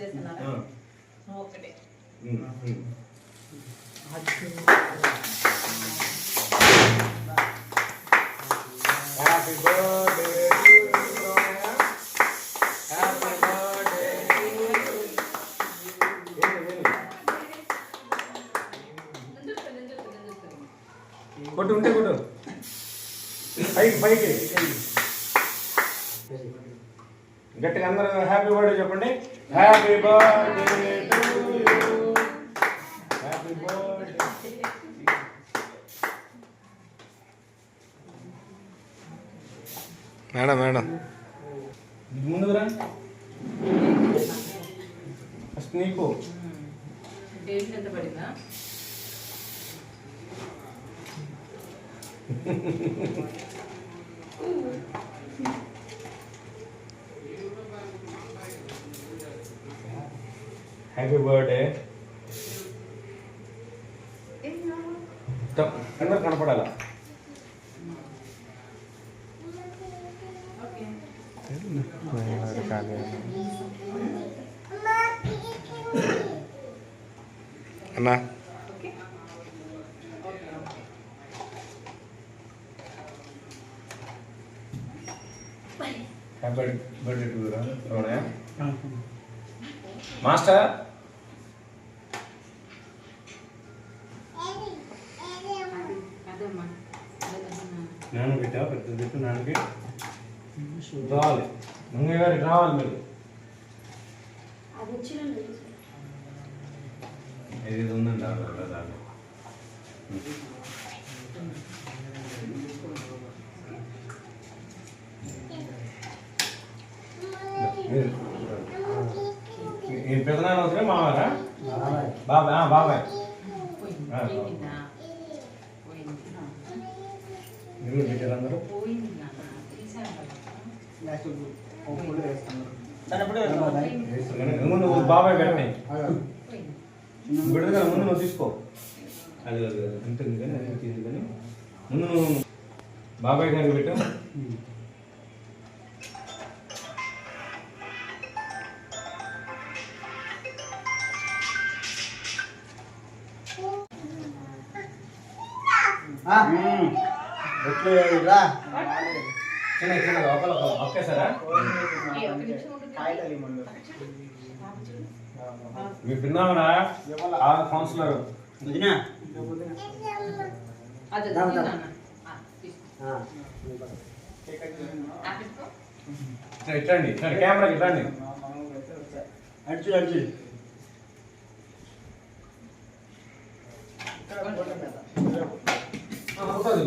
చేస్తున్నారా ఒక్కటే. Happy birthday. కొట్టు ఉంటే కొట్టు. పైకి పైకి. గట్టిగా అందరూ హ్యాపీ బర్త్డే చెప్పండి. Happy birthday to you happy birthday madam madam ముందురా first నీకు డేట్ ఎంత పడిందా హ్యాపీ బర్త్డే అందరు కనపడాలా ఓకే అన్నా ఓకే ఓకే పెట్టా పెద్ద పెట్టు నాన్నకి రావాలి. ముంగయ్య గారికి రావాలి మీరు. ఇది ఉందండి దాంట్లో? దాంట్లో పెదనాన్న వస్తే మావారా బాబాయ్ బాబాయ్. మీరు పెట్టారు అందరూ. ముందు నువ్వు బాబాయ్ బిడ్డ కదా ముందు నువ్వు తీసుకో. అది అది ఉంటుంది కానీ అది తీసి కానీ. ముందు నువ్వు బాబాయ్ గారికి పెట్టు. చిన్న చిన్న ఒకరు ఒకేసారా ఏ, ఒక నిమిషం ఉంటుంది. మీ పిన్నామరా ఆ కౌన్సిలర్. ఇట్లండి ఇట్లండి కెమెరాకి ఇట్లండి. అడిచి అడిచి. అవుతుంది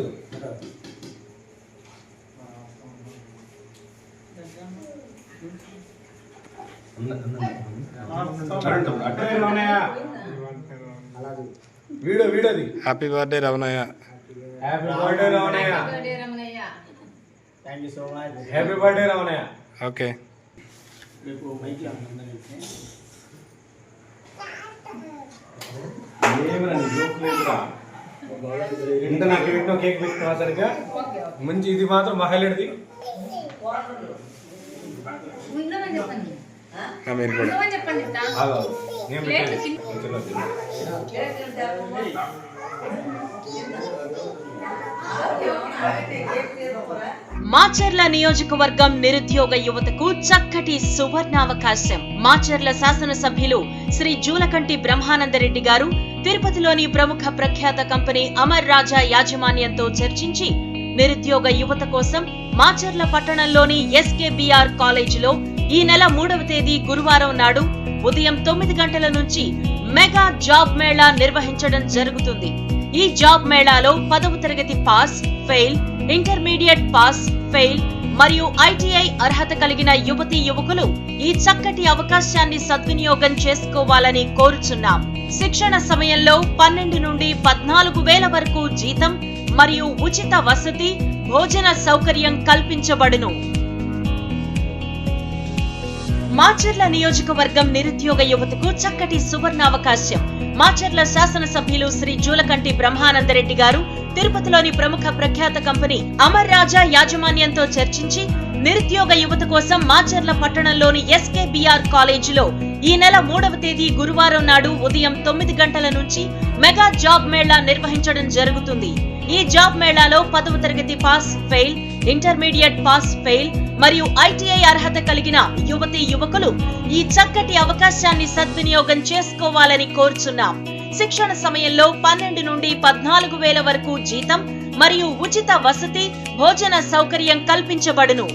వీడియోది happy birthday Ramanaiah happy birthday Ramanaiah Happy birthday, Ramanaiah. Thank you so much happy birthday Ramanaiah okay రేపు బైక్ అందరికీ ఏమిరా జోక్ లేదురా? ఇంత నాకు పెట్టిన కేక్ పెట్టిన సరిగ్గా. మంచి ఇది మాత్రం మా హైలైట్ది ఉండమని చెప్పండి ఆ? ఆ, మీరు కూడా ఉండమని చెప్పండి ఇట్లా. ఆగు, నేను ప్లేట్ పెట్టాను కింద- కొంచెంలో తిను. మాచర్ల నియోజకవర్గం నిరుద్యోగ యువతకు చక్కటి సువర్ణావకాశం మాచర్ల శాసనసభ్యులు శ్రీ జూలకంటి బ్రహ్మానందరెడ్డి గారు తిరుపతిలోని ప్రముఖ ప్రఖ్యాత కంపెనీ అమర్ రాజా యాజమాన్యంతో చర్చించి నిరుద్యోగ యువత కోసం మాచర్ల పట్టణంలోని ఎస్కేబిఆర్ కాలేజీలో ఈ నెల మూడవ తేదీ గురువారం నాడు ఉదయం తొమ్మిది గంటల నుంచి మెగా జాబ్ మేళా నిర్వహించడం జరుగుతుంది. ఈ జాబ్ మేళాలో పదవ తరగతి pass fail intermediate pass fail మరియు ఐటీఐ అర్హత కలిగిన యువతి యువకులు ఈ చక్కటి అవకాశాన్ని సద్వినియోగం చేసుకోవాలని కోరుచున్నాం. శిక్షణ సమయంలో పన్నెండు నుండి పద్నాలుగు వేల వరకు జీతం మరియు ఉచిత వసతి భోజన సౌకర్యం కల్పించబడును. మాచర్ల నియోజకవర్గం నిరుద్యోగ యువతకు చక్కటి సువర్ణావకాశం. మాచర్ల శాసనసభ్యులు శ్రీ జూలకంటి బ్రహ్మానందరెడ్డి గారు తిరుపతిలోని ప్రముఖ ప్రఖ్యాత కంపెనీ అమర్ రాజా యాజమాన్యంతో చర్చించి నిరుద్యోగ యువత కోసం మాచర్ల పట్టణంలోని ఎస్కేబిఆర్ కాలేజీలో ఈ నెల మూడవ తేదీ గురువారం నాడు ఉదయం తొమ్మిది గంటల నుంచి మెగా జాబ్ మేళా నిర్వహించడం జరుగుతుంది. ఈ జాబ్ మేళాలో పదవ తరగతి pass fail intermediate pass fail మరియు ఐటీఐ అర్హత కలిగిన యువతి యువకులు ఈ చక్కటి అవకాశాన్ని సద్వినియోగం చేసుకోవాలని కోరుచున్నాం. శిక్షణ సమయంలో పన్నెండు నుండి పద్నాలుగు వేల వరకు జీతం మరియు ఉచిత వసతి భోజన సౌకర్యం కల్పించబడును.